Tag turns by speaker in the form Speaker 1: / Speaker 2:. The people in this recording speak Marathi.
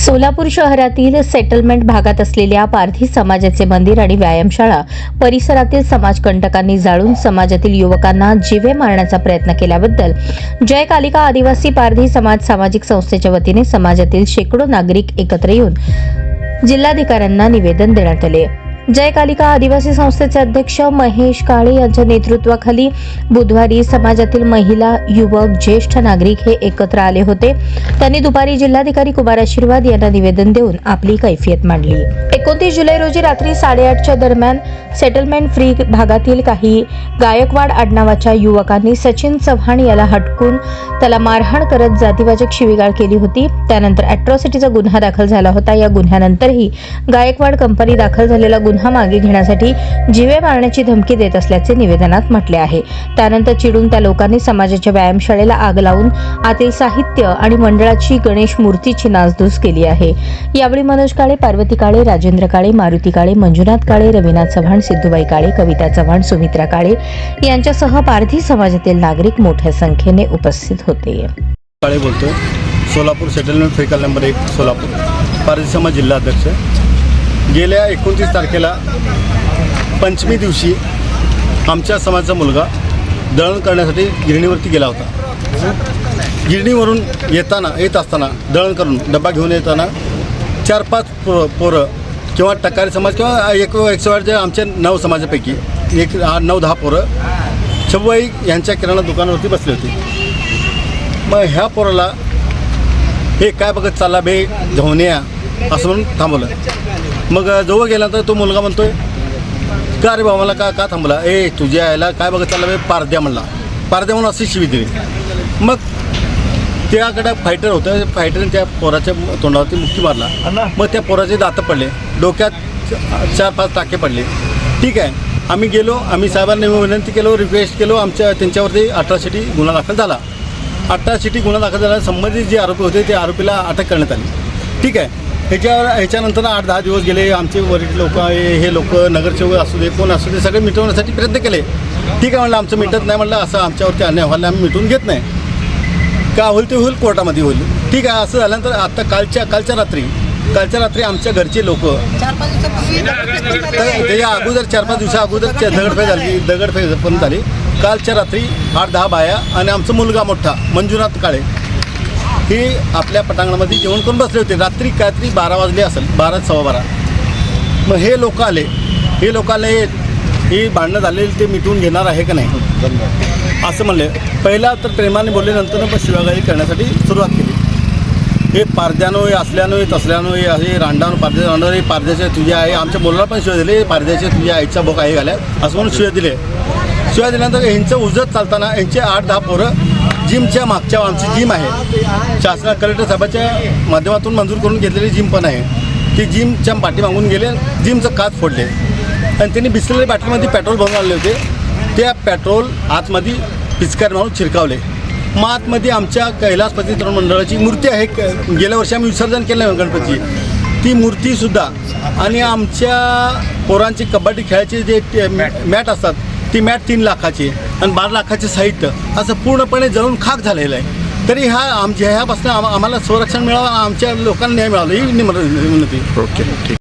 Speaker 1: सोलापूर शहरातील सेटलमेंट भागात असलेल्या पारधी समाजाचे मंदिर आणि व्यायामशाळा परिसरातील समाजकंटकांनी जाळून समाजातील युवकांना जीवे मारण्याचा प्रयत्न केल्याबद्दल जय कालिका आदिवासी पारधी समाज सामाजिक संस्थेच्या वतीने समाजातील शेकडो नागरिक एकत्र येऊन जिल्हाधिकाऱ्यांना निवेदन देण्यात आले. जय कालिका आदिवासी संस्थेचे अध्यक्ष महेश काळे यांच्या नेतृत्वाखाली बुधवारी समाजातील महिला युवक ज्येष्ठ नागरिक हे एकत्र आले होते. त्यांनी दुपारी जिल्हाधिकारी कुमार आशीर्वाद यांना निवेदन देऊन आपली कैफियत मांडली. एकोणतीस जुलै रोजी रात्री साडेआठच्या दरम्यान सेटलमेंट फ्री भागातील काही गायकवाड आडनावाच्या युवकांनी सचिन चव्हाण याला हटकून त्याला मारहाण करत जातीवाचक शिवीगाळ केली होती. त्यानंतर अॅट्रॉसिटीचा गुन्हा दाखल झाला होता. या गुन्ह्यानंतरही गायकवाड कंपनी दाखल झालेला गुन्हा मागे घेण्यासाठी जीवे मारण्याची धमकी देत असल्याचे निवेदनात म्हटले आहे. त्यानंतर चिडून त्या लोकांनी समाजाच्या व्यायामशाळेला आग लावून आतील साहित्य आणि मंडळाची गणेश मूर्तीची नासधूस केली आहे. यावेळी मनोज काळे पार्वती काळे राजेंद्र काळे मारुती काळे मंजुनाथ काळे रवीनाथ चव्हाण सिद्धूबाई काळे कविता चव्हाण सुमित्रा काळे यांच्यासह पारधी समाजातील नागरिक मोठ्या संख्येने उपस्थित होते.
Speaker 2: काळे बोलतो. सोलापूर सेटलमेंट फेकल नंबर एक सोलापूर. पारधी समाज जिल्हाध्यक्ष. गेल्या एकोणतीस तारखेला पंचमी दिवशी आमच्या समाजाचा मुलगा दळण करण्यासाठी गिरणीवरती गेला होता. गिरणीवरून येताना येत असताना दळण करून डबा घेऊन येताना चार पाच पोरं पोरं किंवा टकारी समाज किंवा एक एकशे आठ जे आमच्या नऊ समाजापैकी एक नऊ दहा पोरं छव्वाई यांच्या किराणा दुकानावरती बसली होती. मग ह्या पोराला हे काय बघत चालला बे धवन्या असं म्हणून थांबवलं. मग जवळ गेल्यानंतर तो मुलगा म्हणतोय का रे बाबा मला का का थांबला ए तुझ्या यायला काय बघत चालला बे पारद्या म्हणला. पारद्या म्हणून अशी शिवी दिली. मग त्याकडे फायटर होतं. फायटरने त्या पोराच्या तोंडावरती मुक्की मारला. मग त्या पोराचे दात पडले. डोक्यात चार पाच टाके पडले. ठीक आहे. आम्ही गेलो. आम्ही साहेबांनी विनंती केलो रिक्वेस्ट केलो. आमच्या त्यांच्यावरती अठराशेटी गुन्हा दाखल झाला. अठराशेटी गुन्हा दाखल झाला संबंधित जे आरोपी होते त्या आरोपीला अटक करण्यात आली. ठीक आहे. ह्याच्यावर ह्याच्यानंतर आठ दहा दिवस गेले. आमचे वरील लोक हे लोक नगरसेवक असू दे कोण असू दे सगळे मिटवण्यासाठी प्रयत्न केले. ठीक आहे म्हणलं आमचं मिटत नाही म्हणलं असं आमच्यावरती अन्याय व्हायला आम्ही मिटवून घेत नाही. का होईल ते होईल कोर्टामध्ये होईल. ठीक आहे असं झाल्यानंतर आता कालच्या कालच्या रात्री कालच्या रात्री आमच्या घरचे लोक. त्याच्या अगोदर चार पाच दिवसा अगोदर त्या दगडफेक झाली दगडफेक पण झाली. कालच्या रात्री आठ दहा बाया आणि आमचा मुलगा मोठा मंजुनाथ काळे हे आपल्या पटांगणामध्ये जेवण करून बसले होते. रात्री काहीतरी बारा वाजले असेल बारा सव्वा बारा. मग हे लोक आले. हे लोक आले ही भांडणं झालेली ते मिटवून घेणार आहे का नाही? असं म्हणले. पहिला तर प्रेमाने बोलले नंतर मग शिवागाई करण्यासाठी सुरुवात केली. हे पारद्यानो हे असल्यानो हे तसल्यानो हे असे रांडानो पारद्या रांडानो हे पारद्याचे तुझ्या आहे आमच्या मुलाला पण शिवाय दिले पारद्याचे तुझ्या आईचा बोक आहे घाल्या असं म्हणून शिवाय दिले. शिवाय दिल्यानंतर ह्यांचं उजत चालताना यांचे आठ दहा पोरं जिमच्या मागच्या आमची जिम आहे. शासना कलेक्टर साहेबाच्या माध्यमातून मंजूर करून घेतलेली जिम पण आहे. ती जिमच्या पाठी मागून गेले जिमचं काच फोडले. आणि त्यांनी बिसलेल्या बाटलीमध्ये पेट्रोल भरून आले होते. त्या पेट्रोल आतमध्ये पिचकार मारून छिरकावले मग आतमध्ये आमच्या कैलासपती तरुण मंडळाची मूर्ती आहे. क- गेल्या वर्षी आम्ही विसर्जन केलं आहे गणपती ती मूर्तीसुद्धा आणि आमच्या पोरांची कबड्डी खेळायचे जे ते मॅट असतात ती मॅट तीन लाखाची आणि बारा लाखाचे साहित्य असं पूर्णपणे जळून खाक झालेलं आहे. तरी हा आमच्या ह्यापासून आम आम्हाला संरक्षण मिळावं आमच्या लोकांना न्याय मिळावं ही विनंती.
Speaker 3: ओके ठीक